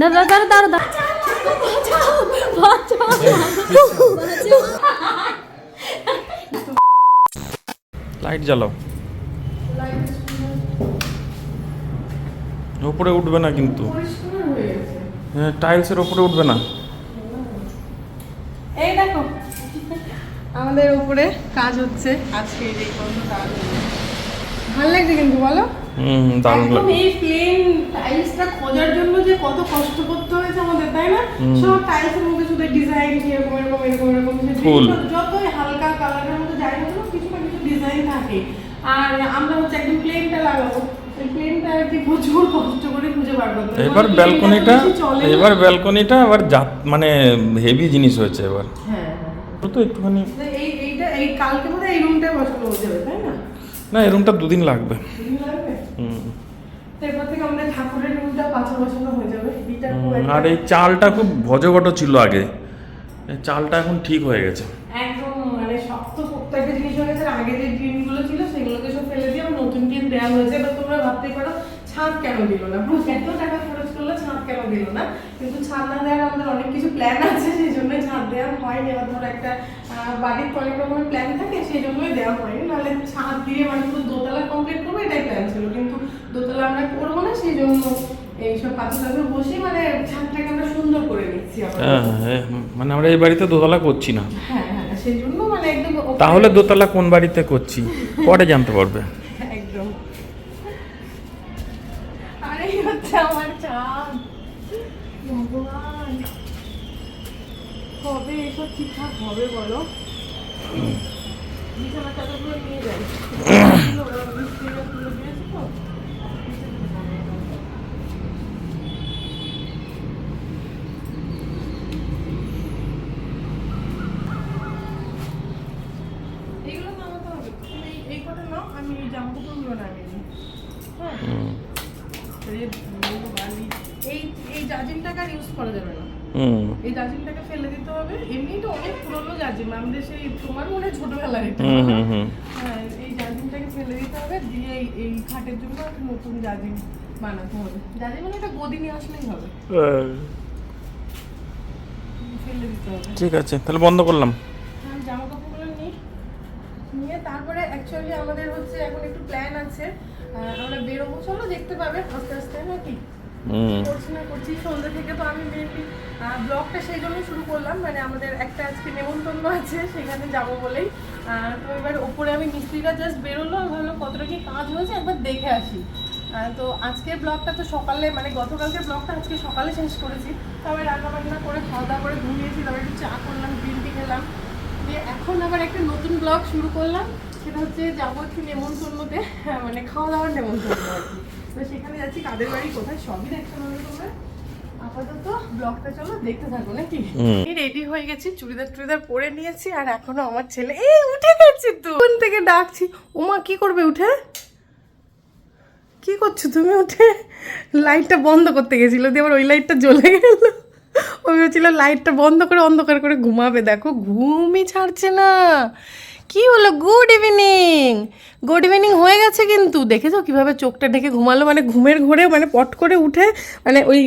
দাঁড়া দাঁড়া দাঁড়া। লাইট জ্বালাও। ওপরে উঠবে না কিন্তু। হ্যাঁ টাইলসের ওপরে উঠবে না। এই দেখো আমাদের উপরে কাজ হচ্ছে। আজকে এই কোনো কাজ ভালো লাগছে কিন্তু বলো? হুম দারুণ এই প্লেন টাইলসটা খোঁজার জন্য যে কত কষ্ট করতে হয়েছে আমাদের তাই না? সব টাইলসের মধ্যে শুধু ডিজাইন এরকম এরকম এরকম এরকম। যে ফুল। বিভিন্ন- যতই হালকা কালারের মধ্যে যাই না কিছু না কিছু ডিজাইন থাকে। আর আমরা হচ্ছে একদম প্লেনটা লাগাবো। এবার ব্যালকনিটা। এবার ব্যালকনিটা আবার জাত মানে হেভি জিনিস হয়েছে এবার। হ্যাঁ হ্যাঁ। তো একটুখানি এই এইটা এই কালকে এই রুমটায় বসানো হয়ে যাবে তাই না এই রুমটা দুদিন লাগবে। হয়ে আর এই চালটা খুব ভজঘট ছিল আগে। চালটা এখন ঠিক হয়ে গেছে। একদম মানে শক্ত পোক্ত একটা জিনিস হয়ে গেছে। আগে যে ছিল সেগুলোকে সব ফেলে দিয়ে নতুন দেওয়া হয়েছে। এবার তোমরা ভাবতেই পারো ছাদ কেন দিল না? পুরো এত টাকা খরচ করল ছাদ কেন দিল না? কিন্তু ছাদ না দেওয়ার আমাদের অনেক কিছু প্ল্যান আছে সেই জন্যই ছাদ দেওয়া হয়নি। এবার ধরো একটা বাড়ির কয়েক রকমের প্ল্যান থাকে সেই জন্যই দেওয়া হয়নি। নাহলে ছাদ দিয়ে মানে তো দোতলা কমপ্লিট করব এটাই প্ল্যান ছিল। কিন্তু দোতলা আমরা করব না সেই জন্য এইসব পাথর টাথর বসে মানে ছাদটাকে আমরা সুন্দর করে নিচ্ছি হ্যাঁ হ্যাঁ, মানে আমরা এই বাড়িতে দোতলা করছি না। হ্যাঁ হ্যাঁ সেই জন্য মানে একদম তাহলে দোতলা কোন বাড়িতে করছি? পরে জানতে পারবে একদম আরে এই হচ্ছে আমার চাঁদ ভগবান ঠিকঠাক হবে বলো? বিছানা চাদরগুলো নিয়ে যাই তুলে দিয়েছি তো এইগুলো নামাতে হবে তুমি এই- এই কটা নাও আমি এই জামা কাপড়গুলো নামিয়ে নিই হ্যাঁ হুম এই ধুলো, বালি, এই এই জাজিমটাকে আর ইউজ করা যাবে না হুম এই জাজিমটাকে ফেলে দিতে হবে। এমনি তো অনেক পুরনো জাজিম আমাদের সেই তোমার মনে ছোটবেলার এটা হ্যাঁ এই জাজিমটাকে ফেলে দিতে হবে। দিয়ে এই খাটের জন্য একটা নতুন জাজিম বানাতে হবে। জাজিম মানে একটা গদি নিয়ে আসলেই হবে। ফেলে দিতে হবে। ঠিক আছে তাহলে বন্ধ করলাম। আমি জামা কাপড়গুলো নিই নিয়ে তারপরে অ্যাকচুয়ালি আমাদের হচ্ছে এখন একটু প্ল্যান আছে। আমরা বেরোবো। চলো দেখতে পাবে। আস্তে আস্তে নাকি? হুম। করছি। সন্ধ্যে থেকে তো আমি মেনলি ব্লগটা সেই জন্য শুরু করলাম। মানে আমাদের একটা আজকে নেমন্তন্ন আছে, সেখানে যাব বলেই। তো এবার ওপরে আমি মিস্ত্রিরা জাস্ট বেরোলো, আমি ভাবলাম কতটা কি কাজ হয়েছে, একবার দেখে আসি। তো আজকের ব্লগটা তো সকালে মানে গতকালকের ব্লগটা আজকে সকালে শেষ করেছি। তবে রান্না বান্না করে, খাওয়া দাওয়া করে ঘুমিয়েছি, তারপর একটু চা করলাম গ্রিন খেলাম। দিয়ে এখন আবার একটা নতুন ব্লগ শুরু করলাম। সেটা হচ্ছে যাব একটু নেমন্তন্নতে মানে খাওয়া দাওয়ার নেমন্তন্ন আর কি। তো সেখানে যাচ্ছি কাদের বাড়ি কোথায় সবই দেখতে তোমরা। আপাতত ব্লগটা চলো দেখতে থাকো নাকি? হুম। রেডি হয়ে গেছি চুড়িদার টুড়িদার পরে নিয়েছি আর এখনও আমার ছেলে এই উঠে গেছে তো। কোন থেকে ডাকছি ওমা কি করবে উঠে? কি করছ তুমি উঠে? লাইটটা বন্ধ করতে গেছিল দিয়ে আবার ওই লাইটটা জ্বলে গেল। ও ভেবেছিল লাইটটা বন্ধ করে অন্ধকার করে ঘুমাবে। দেখো ঘুমই ছাড়ছে না। কি হলো? গুড ইভিনিং গুড ইভিনিং হয়ে গেছে কিন্তু। দেখেছ কীভাবে চোখটা ঢেকে ঘুমালো? মানে ঘুমের ঘোরে মানে পট করে উঠে মানে ওই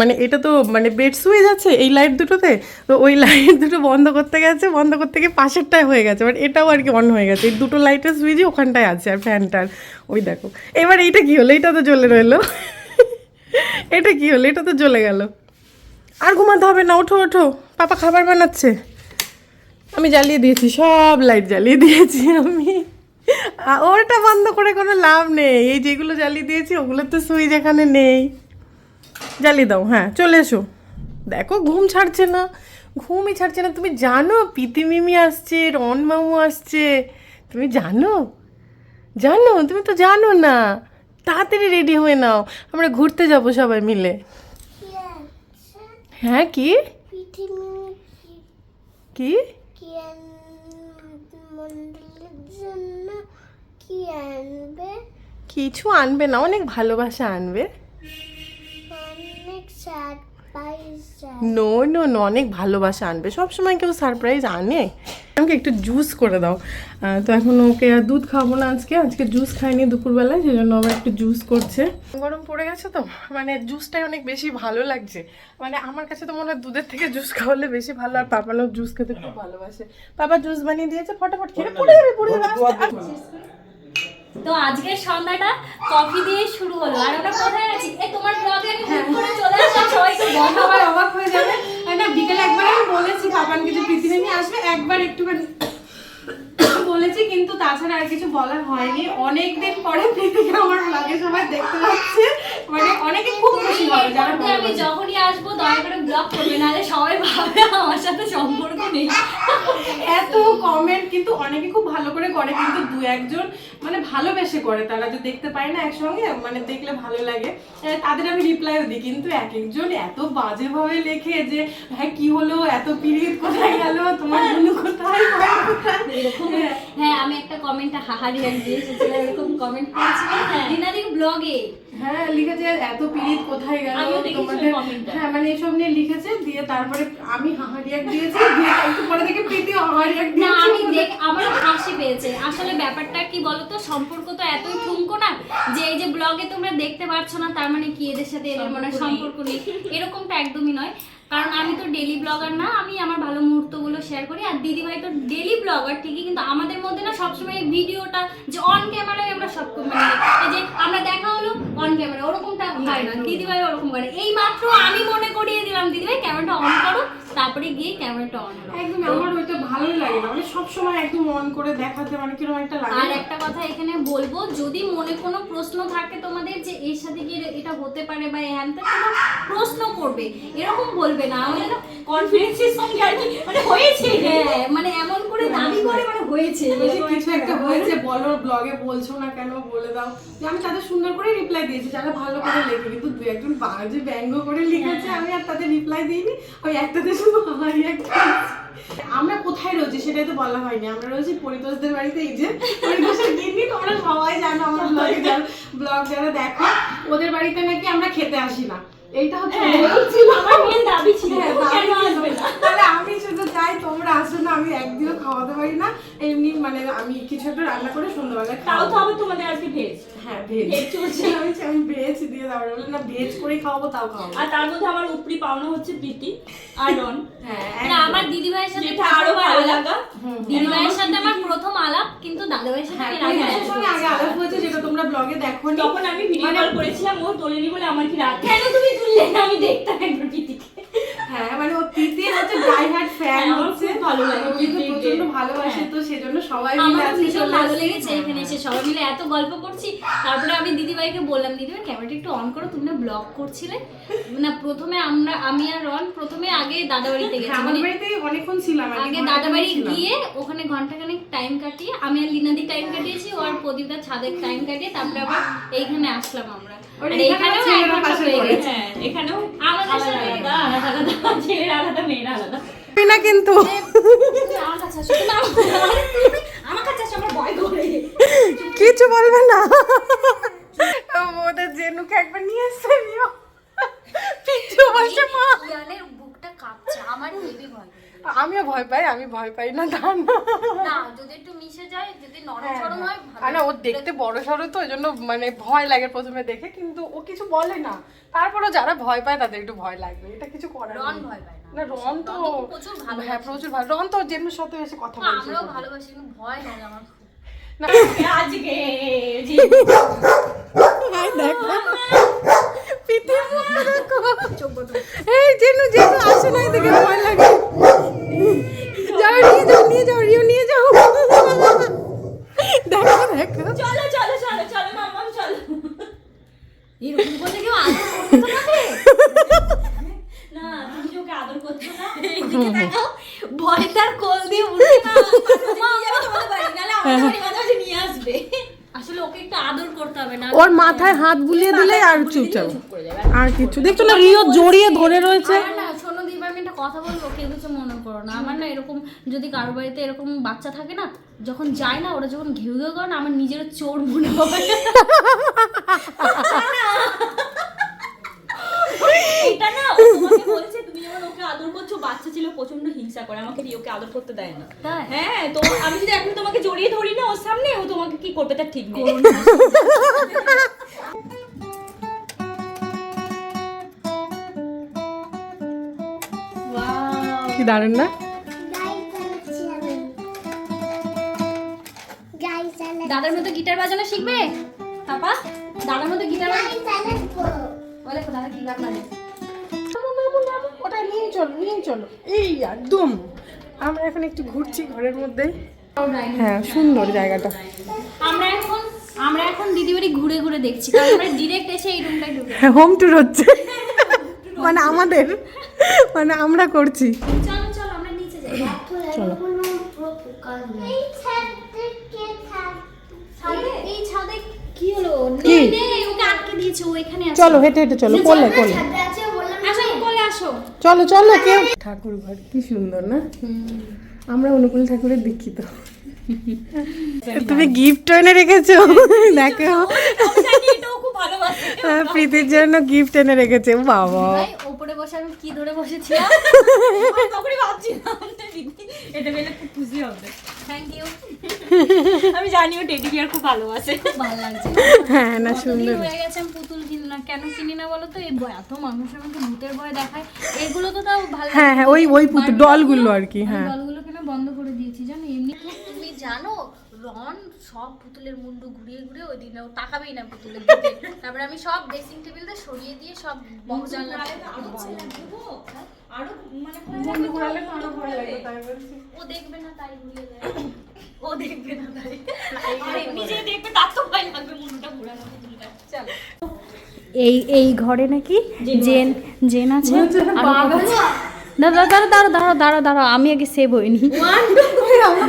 মানে এটা তো মানে বেড সুইচ আছে এই লাইট দুটোতে। তো ওই লাইট দুটো বন্ধ করতে গেছে, বন্ধ করতে গিয়ে পাশেরটায় হয়ে গেছে। বাট এটাও আর কি অন হয়ে গেছে। এই দুটো লাইটের সুইচই ওখানটায় আছে আর ফ্যানটার ওই দেখো। এবার এইটা কি হলো? এইটা তো জ্বলে রইল। এটা কি হলো? এটা তো জ্বলে গেল। আর ঘুমাতে হবে না। ওঠো ওঠো। পাপা খাবার বানাচ্ছে। আমি জ্বালিয়ে দিয়েছি সব লাইট জ্বালিয়ে দিয়েছি আমি। ওটা বন্ধ করে কোনো লাভ নেই। এই যেগুলো জ্বালিয়ে দিয়েছি ওগুলো তো সুইচ এখানে নেই। জ্বালিয়ে দাও হ্যাঁ চলে এসো। দেখো ঘুম ছাড়ছে না। ঘুমই ছাড়ছে না। তুমি জানো পিতি মিমি আসছে রন মামু আসছে। তুমি জানো? জানো? তুমি তো জানো না। তাড়াতাড়ি রেডি হয়ে নাও। আমরা ঘুরতে যাব সবাই মিলে। হ্যাঁ কি? কি? মন্ডলের জন্য কি আনবে? কিছু আনবে না অনেক ভালোবাসা আনবে। অনেক সারপ্রাইজ নো নো নো অনেক ভালোবাসা আনবে। সব সময় কেউ সারপ্রাইজ আনে। আমাকে একটু জুস করে দাও। তো এখন ওকে আর দুধ খাব না আজকে। আজকে জুস খাইনি দুপুরবেলায় সেই জন্য আমার একটু জুস করছে। গরম পড়ে গেছে তো? মানে জুসটাই অনেক বেশি ভালো লাগছে। মানে আমার কাছে তো মনে হয় দুধের থেকে জুস খাওয়ালে বেশি ভালো। আর পাপানো জুস খেতে খুব ভালোবাসে। পাপা জুস বানিয়ে দিয়েছে ফটাফট খেয়ে পড়ে যাবে পড়ে যাবে। তো আজকের সন্ধ্যাটা কফি দিয়ে শুরু হলো। আর আমরা কোথায় আছি? এই তোমার ব্লগে আমি হুট করে চলে আসলাম তো বন্ধ আবার অবাক হয়ে যাবে। না বিকেলে একবার আমি বলেছি পাপান কিছু পৃথিবী নিয়ে আসবে একবার একটুখানি তাছাড়া আর কিছু বলা হয়নি। অনেক দিন পরে প্রীতিকে আমার ব্লগে সবাই দেখতে পাচ্ছে। মানে অনেকে খুব খুশি হবে যারা আমি যখনই আসব দয়া করে ব্লগ করবে নাহলে সবাই ভাবে আমার সাথে সম্পর্ক নেই। এত কমেন্ট কিন্তু অনেকে খুব ভালো করে করে কিন্তু দু একজন মানে ভালোবেসে করে। তারা যে দেখতে পায় না একসঙ্গে মানে দেখলে ভালো লাগে। তাদের আমি রিপ্লাইও দিই কিন্তু এক একজন এত বাজে বাজেভাবে লেখে যে হ্যাঁ কি হলো? এত পিরিয়ড কোথায় গেল? তোমার কোথায় ভয় কোথায়? এরকম হ্যাঁ আমি একটা কমেন্টে হাহারি এক দিয়ে এরকম কমেন্ট করেছিল। দিনাদির ব্লগে হ্যাঁ লিখেছে এত পিরিত কোথায় গেল? তোমাদের। হ্যাঁ মানে এসব নিয়ে লিখেছে দিয়ে তারপরে আমি হাহারিয়াক দিয়েছি দিয়ে একটু পরে দেখে প্রীতি হাহারিয়াক না আমি দেখ আমার হাসি পেয়েছে। আসলে ব্যাপারটা কি বলতো সম্পর্ক তো এতই ঠুমকো না যে এই যে ব্লগে তোমরা দেখতে পারছ না তার মানে কি এদের সাথে এদের মানে সম্পর্ক নেই। এরকমটা একদমই নয়। কারণ আমি তো ডেলি ব্লগার না আমি আমার ভালো মুহূর্তগুলো শেয়ার করি আর দিদি ভাই তো ডেলি ব্লগার ঠিকই কিন্তু আমাদের মধ্যে না সবসময় ভিডিওটা যে অন ক্যামেরায় আমরা সব মানে এই যে আমরা দেখা হলো অন ক্যামেরা ওরকমটা হয় না। দিদি ভাই ওরকম করে। এই মাত্র আমি মনে করিয়ে দিলাম দিদি ভাই ক্যামেরাটা অন করো তারপরে গিয়ে ক্যামেরাটা অন হলো একদম আমার ওইটা ভালোই লাগে না। মানে সবসময় একদম অন করে দেখাতে মানে কীরকম একটা লাগে আর একটা কথা এখানে বলব যদি মনে কোনো প্রশ্ন থাকে তোমাদের যে এর সাথে কি এটা হতে পারে বা হ্যান তোমরা প্রশ্ন করবে এরকম বলবে না। আমাদের কনফিডেন্সের সঙ্গে আর কি মানে হয়েছে। হ্যাঁ মানে এমন করে দাবি করে মানে হয়েছে যে এরকম কিছু একটা হয়েছে বলো ব্লগে বলছো না কেন বলে দাও। আমি তাদের সুন্দর করে রিপ্লাই দিয়েছি যারা ভালো করে লেখে কিন্তু দু একজন বাজে ব্যঙ্গ করে লিখেছে আমি আর তাদের রিপ্লাই দিইনি। ওই একটাতে শুধু আমারই একটা আমরা কোথায় রয়েছি সেটাই তো বলা হয়নি। আমরা রয়েছি পরিতোষদের বাড়িতে এই যে পরিতোষের গিন্নি তোমরা সবাই জানো আমার ব্লগে যারা ব্লগ যারা দেখো ওদের বাড়িতে নাকি আমরা খেতে আসি না। এইটা হচ্ছে বলছিল আমার মেন দাবি ছিল হ্যাঁ, কেন দাবি ছিল। আসবে না তাহলে আমি শুধু চাই তোমরা আসো না আমি একদিনও খাওয়াতে পারি না এমনি মানে আমি কিছু একটা রান্না করে সন্ধ্যাবেলা তাও তো আবার তোমাদের আজকে ভেজ হ্যাঁ ভেজ ভেজ চলছে। আমি আমি ভেজ দিয়ে দাও বলে না ভেজ করে খাওয়াবো তাও খাওয়াবো আর তার মধ্যে আমার উপরি পাওনা হচ্ছে প্রীতি আর রন হ্যাঁ আমার দিদি ভাইয়ের সাথে যেটা আরও ভালো লাগা। দিদি ভাইয়ের সাথে আমার প্রথম আলাপ কিন্তু দাদা ভাইয়ের সাথে হ্যাঁ আগে আলাপ হয়েছে যেটা তোমরা ব্লগে দেখো তখন আমি ভিডিও মানে- কল করেছিলাম ও তোলেনি বলে আমার কি রাগ কেন তুমি তুললে না? আমি দেখতাম একবার প্রীতিকে হ্যাঁ মানে ও প্রীতি হচ্ছে ডাই হার্ট ফ্যান হ্যাঁ, আমার হচ্ছে খুব ভালো লাগে ও কিন্তু প্রীতিকে। ভালোবাসে হ্যাঁ। তো সেজন্য সবাই মিলে আমার আজকে ভীষণ ভালো লেগেছে এখানে এসে। সবাই মিলে এত গল্প করছি। তারপরে আমি দিদিভাইকে বললাম দিদিভাই ক্যামেরাটা একটু অন করো তুমি না ব্লগ করছিলে। না প্রথমে আমরা আমি আর রন প্রথমে আগে দাদা বাড়িতে গেছি। আমার মানে বাড়িতে অনেকক্ষণ ছিলাম আগে ঘণ্টা দাদা বাড়ি খানেক গিয়ে ওখানে ঘন্টাখানেক টাইম কাটিয়ে আমি আর লিনাদি টাইম কাটিয়েছি ও আর প্রদীপদার ছাদের টাইম কাটিয়ে তারপরে আবার এইখানে আসলাম আমরা। আর ছেলের আলাদা মেয়ের আলাদা। না কিন্তু। কাছে বলবে না। ওদের জেনুকে একবার নিয়ে এসছে নিও পিছু বসে মা বুকটা কাঁপছে আমার হেভি ভয় করে। আমিও ভয় পাই আমি ভয় পাই না ধান না। যদি একটু মিশে যায় যদি নরম সরম হয়। ভালো। না ও দেখতে বড় সড়ো তো ওই জন্য মানে ভয় লাগে প্রথমে দেখে কিন্তু ও কিছু বলে না। তারপরও যারা ভয় পায় তাদের একটু ভয় লাগবে। এটা কিছু করার রন ভয় পায় না। না রন তো প্রচুর ভালো হ্যাঁ প্রচুর ভালো। রন তো জেনুর সাথে এসে কথা আমরাও ভালোবাসি কিন্তু ভয় লাগে আমার না। আজকে জি দেখো। দেখো এই জেনু জেনু আসে না এদিকে ভয় লাগে। যাও নিয়ে যাও নিয়ে যাও রিও নিয়ে যাও। দেখো দেখো। চলো চলো চলো চলো মাম্মাম চলো। এরকম করলে কেউ আদর করতে না তুমি যে ওকে আদর করছ না এইদিকে তাকাও, ভয় তার কোল দিয়ে উঠে না। নিয়ে আসবে। আসলে ওকে একটু আদর করতে হবে না ওর মাথায় হাত বুলিয়ে দিলে আর চুপচাপ। আর কিছু। দেখছ না রিও জড়িয়ে ধরে রয়েছে আমার না শোনো দিবা আমি একটা কথা বলব কেউ কিছু মনে করো না আমার না এরকম যদি কারও বাড়িতে এরকম বাচ্চা থাকে না যখন যায় না ওরা যখন ঘেউ ঘেউ করে না আমার নিজের চোর মনে হয়। এটা না ও তোমাকে হিংসা করে আমাকে রিওকে আদর করতে দেয় না। হ্যাঁ তো আমি যদি এখন তোমাকে জড়িয়ে ধরি না ওর সামনে ও তোমাকে কি করবে তার ঠিক নেই। কি দারুণ না? মতো গিটার বাজানো শিখবে? পাপা দাদার মতো গিটার বলে দাদা কি গান বাজে ওটা নিয়ে চলো নিয়ে চলো। এই একদম। আমরা এখন একটু ঘুরছি ঘরের মধ্যে। হ্যাঁ সুন্দর জায়গাটা। আমরা এখন আমরা এখন দিদি বাড়ি ঘুরে ঘুরে দেখছি কারণ আমরা ডিরেক্ট এসে এই রুমটায় ঢুকে হোম ট্যুর হচ্ছে। মানে আমাদের মানে আমরা করছি। চলো চলো আমরা নিচে যাই। চলো এই ছাদে কে থাক ছাদে এই ছাদে কি? চলো হেঁটে হেঁটে চলো কোলে কোলে। চলো চলো কেউ ঠাকুর ঘর কি সুন্দর না? আমরা অনুকূল ঠাকুরের দীক্ষিত। তুমি গিফট এনে রেখেছো? দেখো। খুব হ্যাঁ, প্রীতির জন্য গিফট এনে রেখেছে বাবা। ওপরে বসে আমি কি ধরে বসেছিলাম? তখনই ভাবছিলাম এটা পেলে খুব খুশি হবে। থ্যাংক ইউ আমি জানি ও টেডি বিয়ার খুব ভালোবাসে। ভালো লাগছে। হ্যাঁ না সুন্দর। হয়ে গেছে আমি পুতুল কিনি না। কেন কিনি না বলো তো? এই ভয় এত মানুষ আমাকে ভূতের ভয় দেখায়। এগুলো তো তাও ভালো হ্যাঁ হ্যাঁ ওই ওই পুতুল ডলগুলো আর কি হ্যাঁ। দলগুলো কেন বন্ধ করে দিয়েছি জানো? এমনি জানো? রন সব পুতুলের মুন্ডু ঘুরিয়ে ঘুরিয়ে ওই দিনে ও তাকাবেই না পুতুলের দিকে। তারপরে আমি সব ড্রেসিং টেবিলটা সরিয়ে দিয়ে সব বহজানলা আরও মানে ও দেখবে না তাই ঘুরিয়ে দেয়। ও দেখবে না তাই। আর যে দেখবে তার তো ভয় লাগবে মুন্ডুটা ঘুরানো পুতুলটা। চলো। এই এই ঘরে নাকি জেন জেন আছে। দাঁড়া দাঁড়া দাঁড়া দাঁড়া দাঁড়া দাঁড়া আমি আগে সেভ হইনি।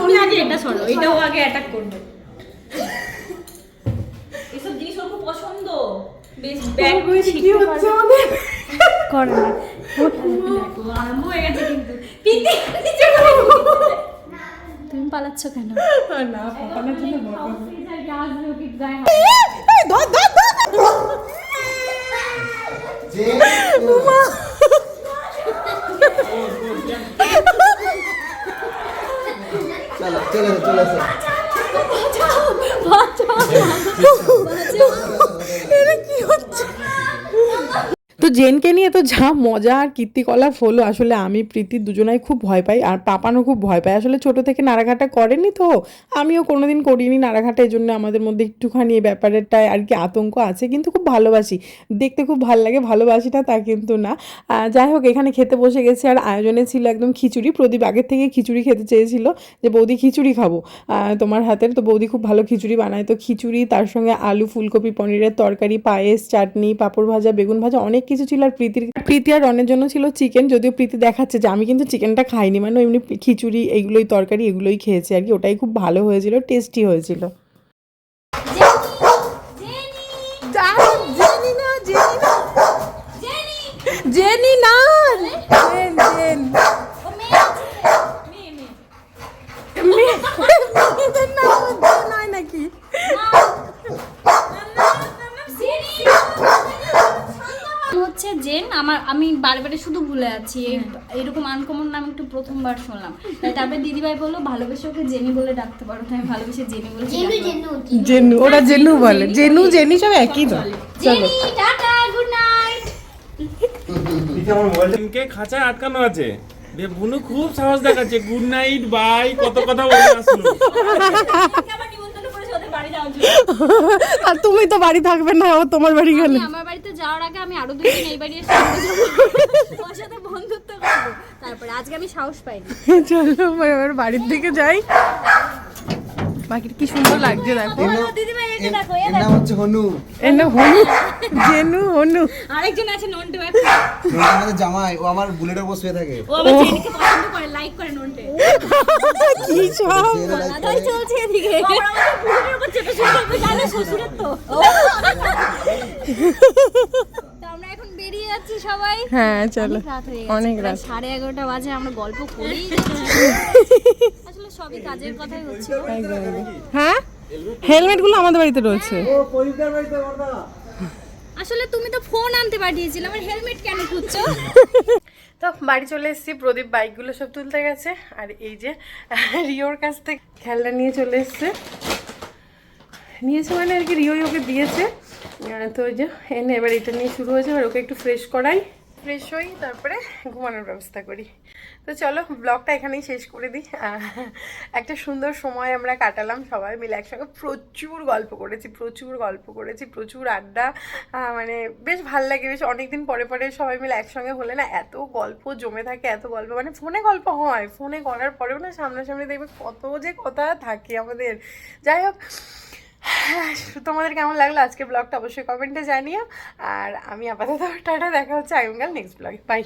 তুমি আগে এটা সরো এটাও আগে অ্যাটাক করবে। এসব জিনিস ওর খুব পছন্দ। বেশ ব্যাগ কি হচ্ছে আমাদের? করে না। আরম্ভ হয়ে গেছে কিন্তু। পিতি তুমি পালাচ্ছ কেন? না জন্য চলে জেনকে নিয়ে তো যা মজা আর কীর্তিকলাপ হলো, আসলে আমি, প্রীতি দুজনাই খুব ভয় পাই, আর পাপানও খুব ভয় পায়। আসলে ছোট থেকে নাড়াঘাটা করেনি তো, আমিও কোনোদিন করিনি নাড়াঘাটা, এই জন্য আমাদের মধ্যে একটুখানি এই ব্যাপারটায় আর কি আতঙ্ক আছে, কিন্তু খুব ভালোবাসি। দেখতে খুব ভালো লাগে, ভালোবাসিটা তা কিন্তু না। যাই হোক, এখানে খেতে বসে গেছি, আর আয়োজনে ছিল একদম খিচুড়ি। প্রদীপ আগের থেকে খিচুড়ি খেতে চেয়েছিল যে, বৌদি খিচুড়ি খাব। তোমার হাতের তো বৌদি খুব ভালো খিচুড়ি বানায়, তো খিচুড়ি, তার সঙ্গে আলু, ফুলকপি, পনিরের তরকারি, পায়েস, চাটনি, পাঁপড় ভাজা, বেগুন ভাজা, অনেক কিছু ছিল আর প্রীতির প্রীতি আর রনের জন্য ছিল চিকেন যদিও প্রীতি দেখাচ্ছে যে আমি কিন্তু চিকেনটা খাইনি মানে এমনি খিচুড়ি এগুলোই তরকারি এগুলোই খেয়েছি আর কি। ওটাই খুব ভালো হয়েছিল টেস্টি হয়েছিল। জেনি না জেনি। না জেনি না জেন জেন মেয়েদের নাম জেন হয় নাকি হচ্ছে জেন আমার আমি বারে বারে শুধু ভুলে আছি। এই- এরকম আনকমন নাম একটু প্রথমবার শুনলাম। তাই তারপরে দিদিভাই বলল ভালোবেসে ওকে জেনি বলে ডাকতে পারো। তাই ভালোবেসে জেনি বলে জেনু জেনু জেনু। ওরা জেনু বলে। জেনু। জেনি সব একই তো। চলো। জেনি টাটা গুড নাইট কে খাঁচায় আটকানো আছে। বুনু খুব সাহস দেখাচ্ছে। গুড নাইট বাই কত কথা বলে আসলো আমার নিমন্ত্রণ করেছে ওদের বাড়ি যাওয়ার জন্য আর তুমি তো বাড়ি থাকবে না ও তোমার বাড়ি গেলে। আমার বাড়িতে যাওয়ার আগে আমি আরও দুই দিন এই বাড়ি এসে ওর সাথে বন্ধুত্ব করব। তারপরে আজকে আমি সাহস পাইনি। চলো এবার বাড়ির দিকে যাই। বাকিটা কি সুন্দর লাগছে দেখো। এর নাম- হচ্ছে হনু। এর না হনু? জেনু হনু। আরেকজন আছে নন্টু আমাদের জামাই ও আমার বুলেটের উপর শুয়ে থাকে। ও আমার জেনিকে পছন্দ করে লাইক করে নন্টে। কি সব। চলছে এদিকে। আমার আমাদের বুকের উপর চেপে শুয়ে থাকবে জানো শ্বশুরের তো। তো আমরা এখন বেরিয়ে যাচ্ছি সবাই। হ্যাঁ চলো। অনেক রাত সাড়ে এগারোটা বাজে আমরা গল্প। আসলে সবই কাজের কথাই হচ্ছে। হ্যাঁ? হেলমেটগুলো আমাদের বাড়িতে রয়েছে। ও পরিষ্কার বাড়িতে বর্দা আসলে তুমি তো ফোন আনতে পাঠিয়েছিলে আমার হেলমেট কেন খুঁজছো? তো বাড়ি চলে এসেছি প্রদীপ বাইকগুলো সব তুলতে গেছে আর এই যে রিওর কাছ থেকে খেলনা নিয়ে চলে এসছে। নিয়েছে মানে আর কি রিওই ওকে দিয়েছে। তো ওই যে এনে এবার এটা নিয়ে শুরু হয়েছে আর ওকে একটু ফ্রেশ করাই। ফ্রেশ হই তারপরে ঘুমানোর ব্যবস্থা করি। তো চলো ব্লগটা এখানেই শেষ করে দিই। একটা সুন্দর সময় আমরা কাটালাম সবাই মিলে একসঙ্গে। প্রচুর গল্প করেছি প্রচুর গল্প করেছি প্রচুর আড্ডা মানে বেশ ভালো লাগে বেশ অনেকদিন পরে পরে সবাই মিলে একসঙ্গে হলে না এত গল্প জমে থাকে এত গল্প মানে ফোনে গল্প হয় ফোনে করার পরেও না সামনাসামনি দেখবে কত যে কথা থাকে আমাদের। যাই হোক হ্যাঁ, তোমাদের কেমন লাগল আজকে ব্লগটা অবশ্যই কমেন্টে জানিও। আর আমি আপাতত টাটা দেখা হচ্ছে আগামীকাল নেক্সট ব্লগে বাই